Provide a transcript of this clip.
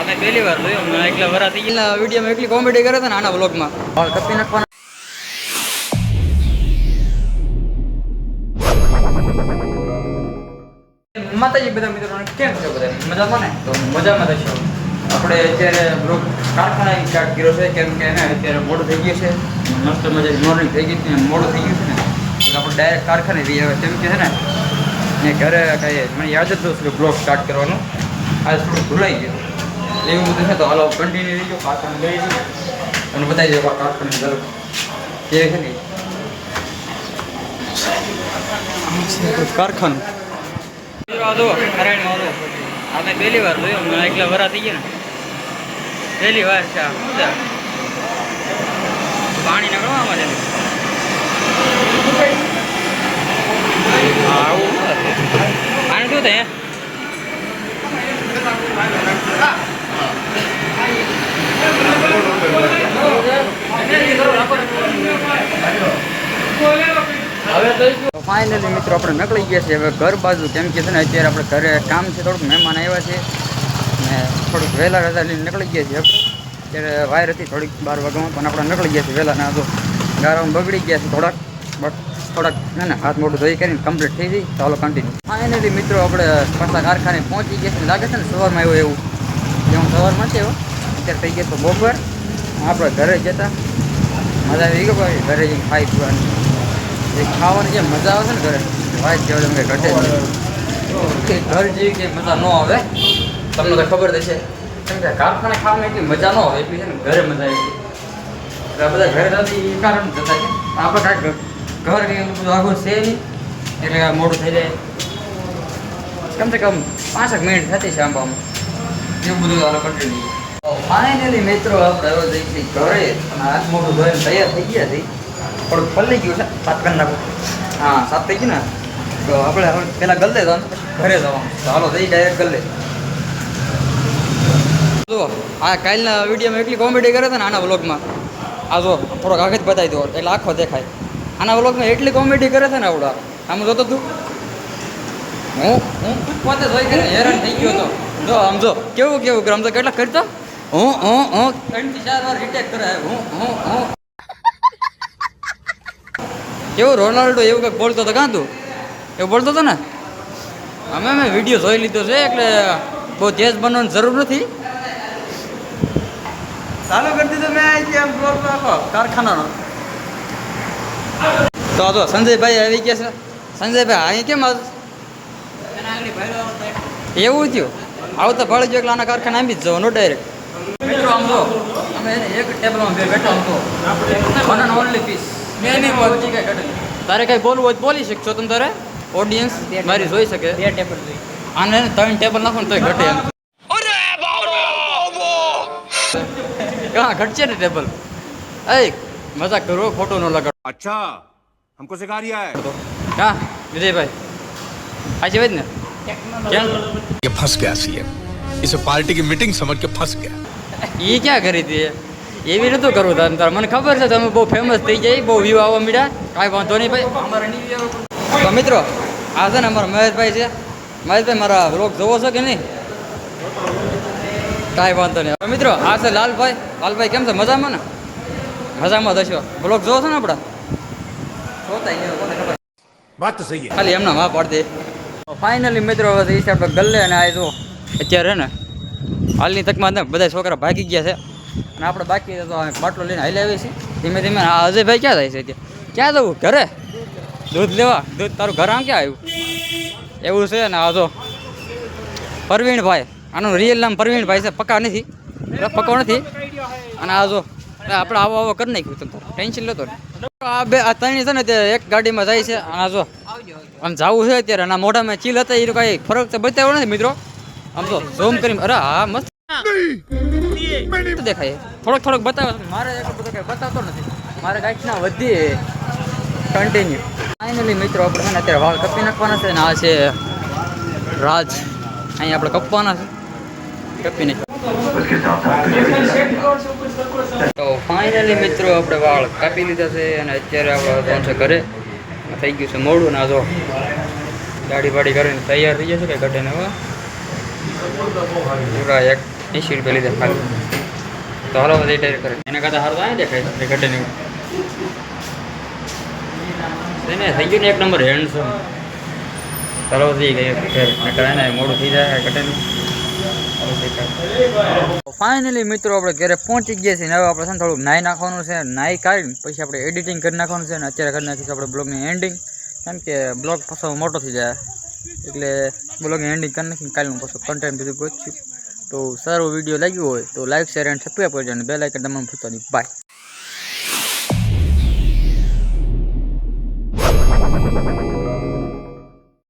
અમે પહેલી વાર જોયું મને એકલા વરા થઈ ગયા. વિડીયોમાં એકલી કોમેડી કરે છે ને આના વ્લોગમાં વાળ નાખવાના. માતાજી બધા મિત્રો કેમ છો બધા? મજામાં ને? તો મજામાં થશો આપણે અત્યારે બ્લોગ કારખાના સ્ટાર્ટ કર્યો છે કેમ કે એને અત્યારે મોડું થઈ ગયું છે. મસ્ત મજા મોર્નિંગ થઈ ગઈ છે ને મોડું થઈ ગયું છે ને. એટલે આપણે ડાયરેક્ટ કારખાને જઈ આવે કેમ કે છે ને ને ઘરે કાંઈ મને યાદ જ નહોતું બ્લોક સ્ટાર્ટ કરવાનું. આજે થોડું ભૂલાઈ ગયું. એટલે એવું બધું છે તો હાલો કન્ટિન્યુ રહીજો કારખાને લઈ જઈએ અને બતાવી દો કારખાને ઝલક કે છે ને? કારખાનું. પહેલી વાર જોયું મને એકલા વરા થઈ ગયા ને. પહેલી વાર છે આ બધા. પાણી નીકળવા આમાં છે આવું. આને શું થાય ફાઇનલી મિત્રો, આપણે નકળી ગયા છીએ. હવે ઘર બાજુ કેમ કે છે ને, અત્યારે આપણે ઘરે કામ છે, થોડુંક મહેમાન આવ્યા છે. ને થોડુંક વહેલા રજા લઈને નીકળી ગયા આપણે. અત્યારે વાયર હતી થોડીક બાર વાગ્યામાં, પણ આપણે નીકળી ગયા છીએ વહેલા ના તો ગારામાં બગડી ગયા છે થોડાક, બટ થોડાક છે ને, હાથ મોઢું ધોઈ કરીને કમ્પ્લીટ થઈ ગઈ. ચાલો કન્ટિન્યુ ફાઇનલી મિત્રો, આપણે પાછા કારખાને પહોંચી ગયા છે લાગે છે ને, સવારમાં આવ્યો એવું. જે હું સવારમાં છે અત્યારે થઈ ગયા તો બપોર. આપણે ઘરે જતા મજા આવી ગઈ ભાઈ? ઘરે જઈને ખાઈ પીવાની. એ ખાવાની જે મજા આવે છે ને ઘરે ભાઈ જેવા તમે ઘટે. કે ઘર જેવી કે મજા ન આવે? તમને તો ખબર થશે કેમ કે કારખાને ખાવાની એટલી મજા ન આવે, એટલી છે ને ઘરે મજા આવી એટલે આ બધા ઘરે જતી એ કારણ જતા છે. આપણે કાંઈક ઘર કે એટલું બધું આઘું છે નહીં, એટલે મોડું થઈ જાય. કમસે કમ પાંચેક મિનિટ થતી છે આંબામાં. એવું બધું આ કન્ટિન્યુ ફાઇનલી મિત્રો આપણે હવે જઈ ઘરે. અને હાથ મોટું ધોઈને તૈયાર થઈ ગયા છીએ. થોડુંક પલ્લી ગયું છે. સાત કરી નાખો. હા, સાત થઈ ગયું ને? તો આપણે હવે પહેલાં ગલ્લે પછી ઘરે જવાનું ચાલો થઈ ડાયરેક્ટ ગલ્લે. જો આ કાલના વિડીયોમાં એટલી કોમેડી કરે છે ને આના વ્લોગમાં આ જો થોડોક આગળ બતાવી દો. એટલે આખો દેખાય. આના વ્લોગમાં એટલી કોમેડી કરે છે ને આવડા. આમ જોતો તું. હું હું પોતે જોઈ હેરાન થઈ ગયો હતો જો, આમ જો. કેવું કેવું? કરે આમ તો કેટલા કરતો? હું હું હું. ત્રણથી ચાર વાર રિટેક કરે હું હું હું. કેવું રોનાલ્ડો એવું કંઈક બોલતો હતો? કાં તું? એવું બોલતો હતો ને? અમે મેં વીડિયો જોઈ લીધો છે એટલે બહુ તેજ બનવાની જરૂર નથી. ચાલુ કરી દીધો મેં કારખાનાનો. તો જો સંજયભાઈ આવી ગયા છે. સંજયભાઈ અહીં કેમ આવ એવું થયું? આવું તો ભાડે જો એટલે આના કારખાના આંબી જ જવાનું ડાયરેક્ટ મિત્રો આમ જો અમે એને એક ટેબલમાં બે બેઠા આમ તો વન એન્ડ ઓનલી પીસ મેં નહીં બોલતી કઈ ઘટે તારે કઈ બોલવું હોય તો બોલી શકશો તમે તારે ઓડિયન્સ મારી જોઈ શકે બે ટેબલ આને એને ત્રણ ટેબલ નાખો ને તોય ઘટે એમ હા ઘટશે ને ટેબલ એ મજાક કરો ખોટો ન લગાડો अच्छा हमको सिखा रिया है હા વિજયભાઈ આજે વાત ને કેમ ये फंस गया सीएम इसे पार्टी की मीटिंग समझ के फंस गया એ ક્યાં કરી હતી એવી નતું કરવું તમે તાર મને ખબર છે તમે બહુ ફેમસ થઈ જાય બહુ વ્યૂ આવવા મળ્યા. કાંઈ વાંધો નહીં ભાઈ. તો મિત્રો આ છે ને અમારા મહેશભાઈ છે. મહેશભાઈ મારા વ્લોગ જોવો છો કે નહીં? કાંઈ વાંધો નહીં. મિત્રો આ છે લાલભાઈ. લાલભાઈ કેમ છે? મજામાં ને? મજામાં દસ્યો વ્લોગ જોવો છો ને આપણા? વાત તો સહી ખાલી એમના માં પાડતી ફાઇનલી મિત્રો હવે ઈસ્ટ આપણે ગલ્લે અને આ જો અત્યારે ને હાલની તકમાં બધા છોકરા ભાગી ગયા છે. અને આપણે બાકી તો બાટલો લઈને હાલી આવીએ છીએ. ધીમે ધીમે આ અજયભાઈ ક્યાં જાય છે ત્યાં ક્યાં જવું? ઘરે? દૂધ લેવા? દૂધ તારું ઘર આમ ક્યાં આવ્યું? એવું છે ને આ જો પરવીણભાઈ. આનું રિયલ નામ પરવીણભાઈ છે પક્કા નથી. પક્કો નથી. અને આ જો આપણે આવો આવો કરી નાખ્યું તમે ટેન્શન લેતો આ બે, આ ત્રણ છે ને તે એક ગાડીમાં જાય છે. અને જો, આમ જવું છે અત્યારે. અને મોઢામાં ચીલ હતા, એ કાંઈ ફરક તો બતાવ્યો નથી મિત્રો. આમ તો ઝૂમ કરીને, અરે હા, મસ્ત દેખાય? થોડોક થોડોક બતાવે. મારે એટલું બધું કંઈ બતાવતો નથી. મારે કાંઈક ના વધી કન્ટિન્યુ ફાઇનલી મિત્રો આપણે છે ને અત્યારે વાળ કપી નાખવાના છે ને આ છે રાજ. અહીં આપણે કપવાના છે. કપી નાખ્યા તો ફાઇનલી મિત્રો આપણે વાળ કાપી લીધા છે અને અત્યારે આપણે જવાનું છે ઘરે. થઈ ગયું છે મોડું ના જો ગાડી પાડી કરીને તૈયાર થઈ જશે કે ઘટે ને હવે પૂરા એક એંશી રૂપિયા લીધા ખાલી તો હાલો બધા ટાયર કરે. એના કરતાં સારું આ દેખાય એ ઘટે નહીં એને થઈ ગયું ને એક નંબર હેન્ડસમ ચાલો થઈ ગઈ ઘરે ને મોડું થઈ જાય ઘટે ફાઇનલી મિત્રો આપણે ઘરે પહોંચી ગયા છીએ હવે આપણે છે ને થોડુંક નાહી નાખવાનું છે નાહી કાઢીને પછી આપણે એડિટિંગ કરી નાખવાનું છે અને અત્યારે કરી નાખીશું આપણે બ્લોગની એન્ડિંગ કેમ કે બ્લોગ પાછો મોટો થઈ જાય. એટલે બ્લોગની એન્ડિંગ કરી નાખીને કાલનું પાછું કન્ટેન્ટ બધું ગોચ્યું તો સારો વીડિયો લાગ્યો હોય તો લાઈક શેર એન્ડ સબસ્ક્રાઈબ કરજો અને બે લાઇકન તમામ ભૂલતા નહીં. બાય